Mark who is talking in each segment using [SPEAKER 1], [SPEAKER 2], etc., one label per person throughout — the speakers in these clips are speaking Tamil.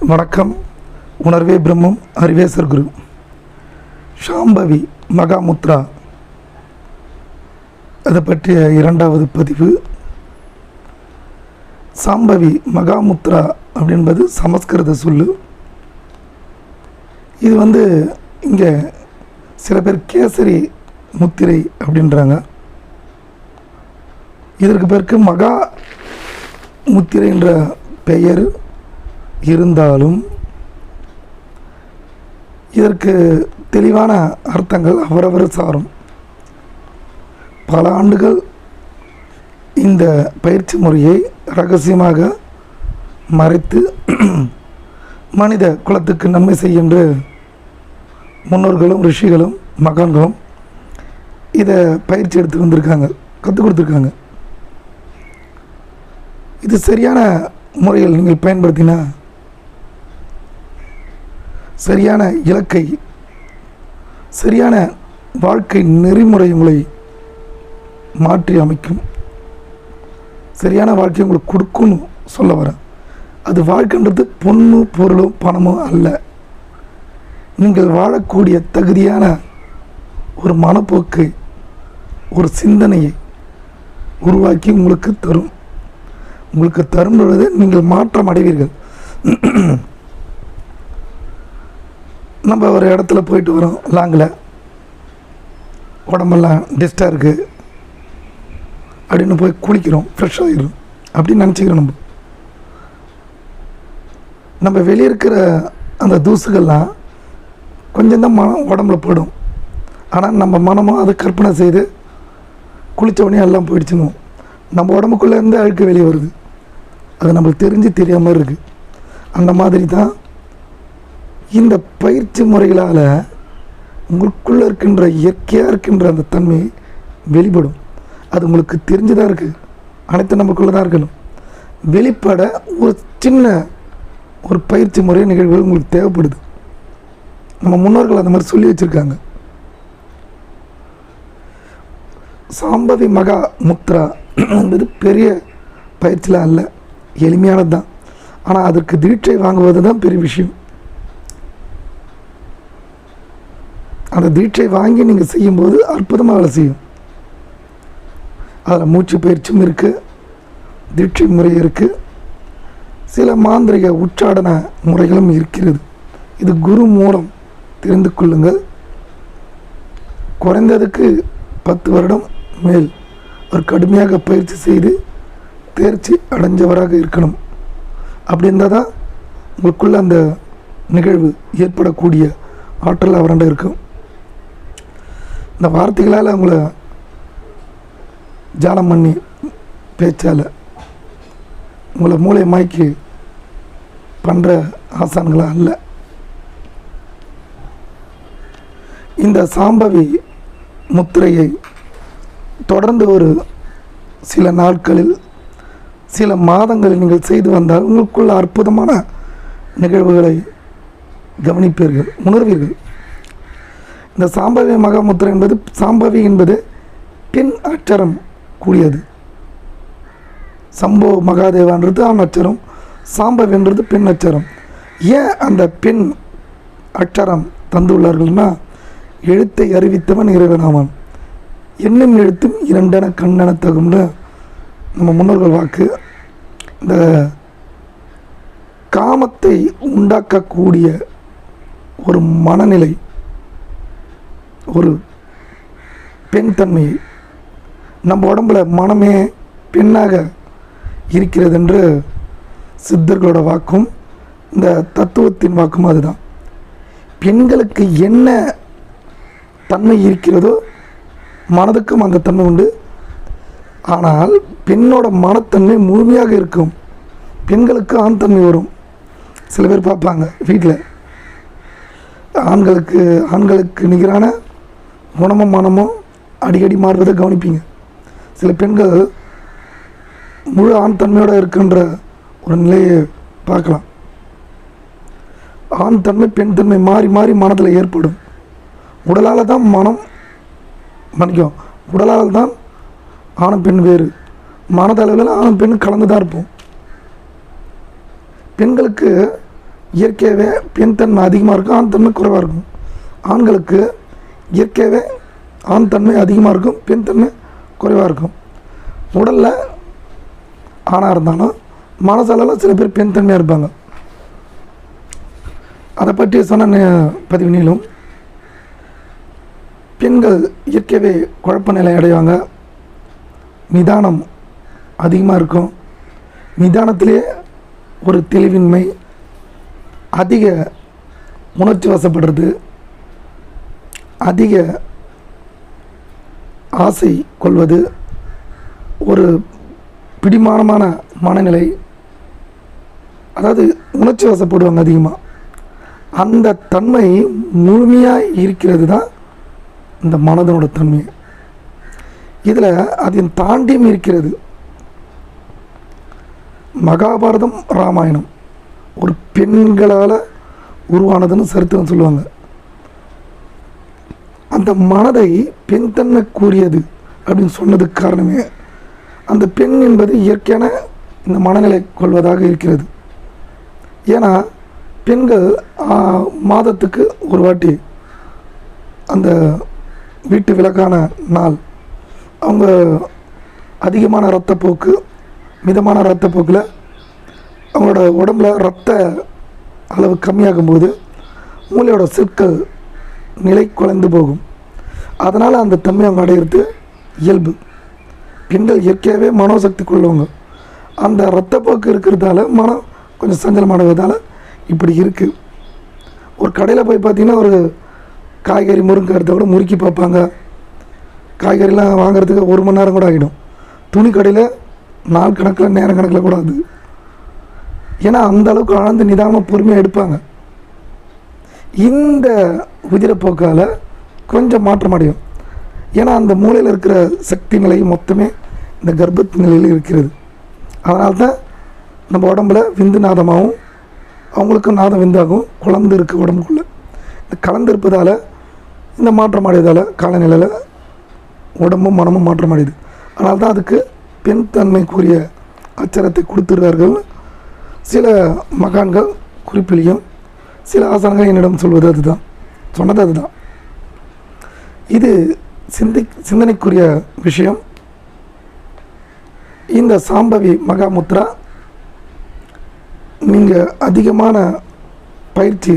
[SPEAKER 1] வணக்கம். உணர்வே பிரம்மம் அறிவேசர் குரு ஷாம்பவி மகாமுத்ரா. அதை பற்றிய இரண்டாவது பதிவு. சாம்பவி மகாமுத்ரா அப்படின்பது சமஸ்கிருத சொல்லு. இது வந்து இங்கே சில பேர் கேசரி முத்திரை அப்படின்றாங்க. இதற்கு பிறகு மகா முத்திரை என்ற பெயர் இருந்தாலும் இதற்கு தெளிவான அர்த்தங்கள் அவரவர் சாரும். பல ஆண்டுகள் இந்த பயிற்சி முறையை ரகசியமாக மறைத்து மனித குலத்துக்கு நன்மை செய்கின்ற முன்னோர்களும் ரிஷிகளும் மகான்களும் இதை பயிற்சி எடுத்து வந்திருக்காங்க கற்றுக் கொடுத்துருக்காங்க. இது சரியான முறையில் நீங்கள் பயன்படுத்தினா சரியான இலக்கை சரியான வாழ்க்கை நெறிமுறை உங்களை மாற்றி அமைக்கும். சரியான வாழ்க்கை உங்களுக்கு கொடுக்கும்னு சொல்ல வரேன். அது வாழ்க்கைன்றது பொண்ணு பொருளும் பணமும் அல்ல. நீங்கள் வாழக்கூடிய தகுதியான ஒரு மனப்போக்கு ஒரு சிந்தனையை உருவாக்கி உங்களுக்கு தரும். உங்களுக்கு தரும் பொழுது நீங்கள் மாற்றம் அடைவீர்கள். நம்ம ஒரு இடத்துல போயிட்டு வரோம் லாங்கில். உடம்பெல்லாம் டிஸ்டாக இருக்குது அப்படின்னு போய் குளிக்கிறோம் ஃப்ரெஷ் ஆகிடும் அப்படின்னு நினச்சிக்கிறோம் நம்ம. நம்ம வெளியே இருக்கிற அந்த தூசுகள்லாம் கொஞ்சம் தான் மனம் உடம்புல போடும் ஆனால் நம்ம மனமும் அதை கற்பனை செய்து குளித்த உடனே எல்லாம் போயிடுச்சுணும் நம்ம உடம்புக்குள்ளேருந்து அழுக்கு வெளியே வருது. அது நம்மளுக்கு தெரிஞ்சு தெரியாமல் இருக்குது அந்த மாதிரி தான் இந்த பயிற்சி முறைகளால் உங்களுக்குள்ளே இருக்கின்ற இயற்கையாக இருக்கின்ற அந்த தன்மை வெளிப்படும். அது உங்களுக்கு தெரிஞ்சுதான் இருக்குது அனைத்து நமக்குள்ளே தான் இருக்கணும். வெளிப்பட ஒரு சின்ன ஒரு பயிற்சி முறை நிகழ்வுகள் உங்களுக்கு தேவைப்படுது. நம்ம முன்னோர்கள் அந்த மாதிரி சொல்லி வச்சுருக்காங்க. சாம்பவி மகா முத்ரா என்பது பெரிய பயிற்சிலாம் அல்ல. எளிமையானது தான் ஆனால் அதற்கு தீட்சை வாங்குவது தான் பெரிய விஷயம். அந்த தீட்சை வாங்கி நீங்கள் செய்யும்போது அற்புதமாக வேலை செய்யும். அதில் மூச்சு பயிற்சியும் இருக்குது தீட்சை முறை இருக்குது சில மாந்திரிக உச்சாடன முறைகளும் இருக்கிறது. இது குரு மூலம் தெரிந்து கொள்ளுங்கள். குறைந்ததுக்கு பத்து வருடம் மேல் அவர் கடுமையாக பயிற்சி செய்து தேர்ச்சி அடைஞ்சவராக இருக்கணும். அப்படி இருந்தால் தான் உங்களுக்குள்ள அந்த நிகழ்வு ஏற்படக்கூடிய ஆற்றல் அவரண்ட இருக்கும். இந்த வார்த்தைகளால் அவங்கள ஜாலம் பண்ணி பேச்சால் உங்களை மூளை மாய்க்கு பண்ணுற ஆசான்களாக அல்ல. இந்த சாம்பவி முத்திரையை தொடர்ந்து ஒரு சில நாட்களில் சில மாதங்களில் நீங்கள் செய்து வந்தால் உங்களுக்குள்ள அற்புதமான நிகழ்வுகளை கவனிப்பீர்கள் உணர்வீர்கள். இந்த சாம்பவி மகாமுத்திரை என்பது சாம்பவி என்பது பெண் அச்சரம் கூடியது. சம்போ மகாதேவான்றது ஆண் அச்சரம் சாம்பவின்றது பெண் அச்சரம் ஏன் அந்த பெண் அச்சரம் தந்துள்ளார்கள்னா எழுத்தை அறிவித்தவன் இறைவனாமன் எண்ணும் எழுத்தும் இரண்டென கண்ணென தகும்னு நம்ம முன்னோர்கள் வாக்கு. இந்த காமத்தை உண்டாக்கக்கூடிய ஒரு மனநிலை ஒரு பெண் தன்மையை நம்ம உடம்புல மனமே பெண்ணாக இருக்கிறது என்று சித்தர்களோட வாக்கும் இந்த தத்துவத்தின் வாக்கும் அதுதான். பெண்களுக்கு என்ன தன்மை இருக்கிறதோ மனதுக்கும் அந்த தன்மை உண்டு. ஆனால் பெண்ணோட மனத்தன்மை முழுமையாக இருக்கும். பெண்களுக்கு ஆண் தன்மை வரும். சில பேர் பார்ப்பாங்க வீட்டில் ஆண்களுக்கு ஆண்களுக்கு நிகரான குணமும் மனமும் அடிக்கடி மாறுவதை கவனிப்பீங்க. சில பெண்கள் முழு ஆண் தன்மையோடு இருக்கின்ற ஒரு நிலையை பார்க்கலாம். ஆண் தன்மை பெண் தன்மை மாறி மாறி மனதில் ஏற்படும். உடலால் தான் மனம் மன்னிக்கும் உடலால் தான் ஆணும் பெண் வேறு. மனதளவில் ஆணும் பெண் கலந்து தான் இருப்போம். பெண்களுக்கு இயற்கையாகவே பெண் தன்மை அதிகமாக இருக்கும் ஆண் தன்மை குறைவாக இருக்கும். ஆண்களுக்கு இயற்கையாகவே ஆண் தன்மை அதிகமாக இருக்கும் பெண் தன்மை குறைவாக இருக்கும். உடலில் ஆணாக இருந்தாலும் மனசளவில் சில பேர் பெண் தன்மையாக இருப்பாங்க. அதை பற்றி சொன்ன நே- பதிவு நீளும் பெண்கள் இயற்கையாகவே குழப்ப நிலை அடைவாங்க. நிதானம் அதிகமாக இருக்கும். நிதானத்திலே ஒரு தெளிவின்மை அதிக உணர்ச்சி வசப்படுறது. அதிக ஆசை கொள்வது ஒரு பிடிமானமான மனநிலை அதாவது உணர்ச்சி வசப்படுவாங்க அதிகமாக அந்த தன்மை முழுமையாக இருக்கிறது தான் இந்த மனதனோட தன்மை இதில் அதன் தாண்டியும் இருக்கிறது. மகாபாரதம் ராமாயணம் ஒரு பெண்களால் உருவானதுன்னு சரித்திரம் சொல்லுவாங்க. அந்த மனதை பெண் தன்னை கூறியது அப்படின்னு சொன்னதுக்கு காரணமே அந்த பெண் என்பது இயற்கையான இந்த மனநிலை கொள்வதாக இருக்கிறது. ஏன்னா பெண்கள் மாதத்துக்கு ஒரு வாட்டி அந்த வீட்டு விளக்கான நாள். அவங்க அதிகமான இரத்தப்போக்கு மிதமான இரத்தப்போக்கில் அவங்களோட உடம்புல ரத்த அளவு கம்மியாகும்போது மூளையோட செற்கள் நிலை குலைந்து போகும். அதனால் அந்த தன்மை அவங்க அடையிறது இயல்பு. பெண்கள் இயற்கையாகவே மனோசக்தி கொள்ளவங்க அந்த ரத்தப்போக்கு இருக்கிறதால மனம் கொஞ்சம் சஞ்சலமானதால் இப்படி இருக்குது ஒரு கடையில் போய் பார்த்தீங்கன்னா ஒரு காய்கறி முருங்கை எடுத்த கூட முறுக்கி பார்ப்பாங்க. காய்கறிலாம் வாங்குறதுக்கு ஒரு மணி நேரம் கூட ஆகிடும். துணி கடையில் நாள் கணக்கில் நேரம் கணக்கில் கூட அது ஏன்னா அந்த அளவுக்கு ஆழ்ந்து நிதானமாக பொறுமையாக எடுப்பாங்க. இந்த உதிரப்போக்கால் கொஞ்சம் மாற்றம் அடையும். ஏன்னா அந்த மூளையில் இருக்கிற சக்தி நிலை மொத்தமே இந்த கர்ப்பத்து நிலையில் இருக்கிறது. அதனால்தான் நம்ம உடம்புல விந்து நாதமாகவும் அவங்களுக்கும் நாதம் விந்தாகும் குழந்து இருக்குது உடம்புக்குள்ளே. இந்த கலந்து இருப்பதால் இந்த மாற்றம் அடைவதால் காலநிலையில் உடம்பும் மனமும் மாற்றம் அடையுது. அதனால தான் அதுக்கு பெண் தன்மைக்குரிய அச்சரத்தை கொடுத்துருவார்கள் சில மகான்கள் குறிப்பிலையும் சில ஆசனங்கள் என்னிடம் சொல்வது அதுதான். சொன்னது அதுதான். இது சிந்தி சிந்தனைக்குரிய விஷயம். இந்த சாம்பவி மகாமுத்ரா நீங்கள் அதிகமான பயிற்சி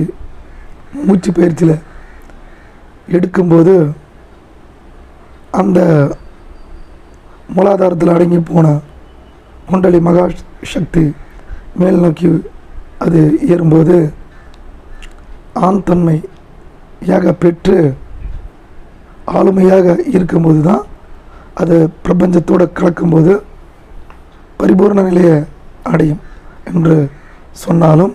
[SPEAKER 1] மூச்சு பயிற்சியில் எடுக்கும்போது அந்த மூலாதாரத்தில் அடங்கி போன குண்டலி மகா சக்தி மேல் நோக்கி அது ஏறும்போது ஆண் தன்மை யாக பெற்று ஆளுமையாக இருக்கும்போது தான் அது பிரபஞ்சத்தோடு கலக்கும்போது பரிபூர்ண நிலையை அடையும் என்று சொன்னாலும்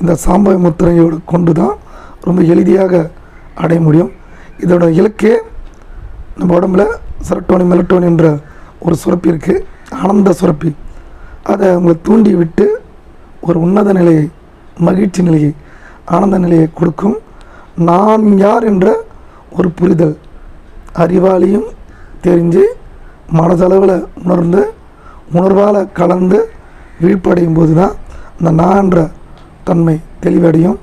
[SPEAKER 1] இந்த சாம்பவ முத்திரையோடு கொண்டு தான் ரொம்ப எளிதியாக அடைய முடியும். இதோட இலக்கே நம்ம உடம்புல செரட்டோனி மெலட்டோனி என்ற ஒரு சுரப்பி இருக்குது ஆனந்த சுரப்பி. அதை உங்களை தூண்டி விட்டு ஒரு உன்னத நிலையை மகிழ்ச்சி நிலையை ஆனந்த நிலையை கொடுக்கும். நான் யார் என்ற ஒரு புரிதல் அறிவாளியும் தெரிஞ்சு மனதளவில் உணர்ந்து உணர்வால் கலந்து விழிப்படையும் போது தான் அந்த நான் என்ற தன்மை தெளிவடையும்.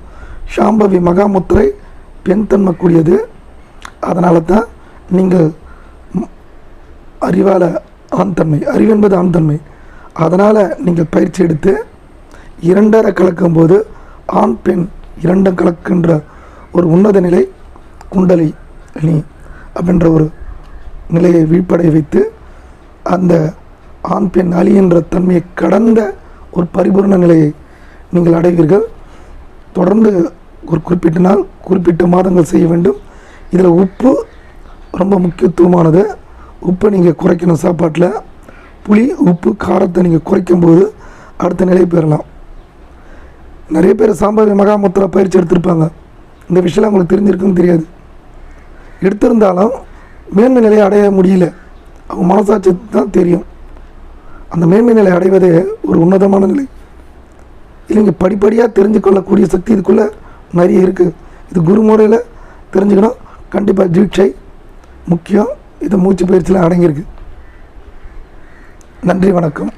[SPEAKER 1] சாம்பவி மகாமுத்திரை பெண் தன்மைக்கூடியது அதனால தான் நீங்கள் அறிவால் ஆண்தன்மை அறிவென்பது அறிவு என்பது ஆண் தன்மை. அதனால் நீங்கள் பயிற்சி எடுத்து இரண்டரை கலக்கும்போது ஆண் பெண் இரண்டும் கலக்கின்ற ஒரு உன்னத நிலை குண்டலி அணி அப்படின்ற ஒரு நிலையை வீழ்படைய வைத்து அந்த ஆண் பெண் அலி என்ற தன்மையை கடந்த ஒரு பரிபூர்ண நிலையை நீங்கள் அடைவீர்கள். தொடர்ந்து ஒரு குறிப்பிட்ட நாள் குறிப்பிட்ட மாதங்கள் செய்ய வேண்டும். இதில் உப்பு ரொம்ப முக்கியத்துவமானது. உப்பை நீங்கள் குறைக்கணும் சாப்பாட்டில். புளி உப்பு காரத்தை நீங்கள் குறைக்கும்போது அடுத்த நிலை பெறலாம். நிறைய பேர் சாம்பார் மகாமுத்திர பயிற்சி எடுத்திருப்பாங்க. இந்த விஷயம் அவங்களுக்கு தெரிஞ்சிருக்குன்னு தெரியாது. எடுத்திருந்தாலும் மேன்மை நிலையை அடைய முடியல. அவங்க மனசாட்சி தான் தெரியும். அந்த மேன்மை நிலை அடைவதே ஒரு உன்னதமான நிலை. இல்லைங்க படிப்படியாக தெரிஞ்சு கொள்ளக்கூடிய சக்தி இதுக்குள்ளே நிறைய இருக்குது இது குரு முறையில் தெரிஞ்சுக்கணும். கண்டிப்பாக தீட்சை முக்கியம். இது மூச்சு பயிற்சியில் அடங்கியிருக்கு. நன்றி வணக்கம்.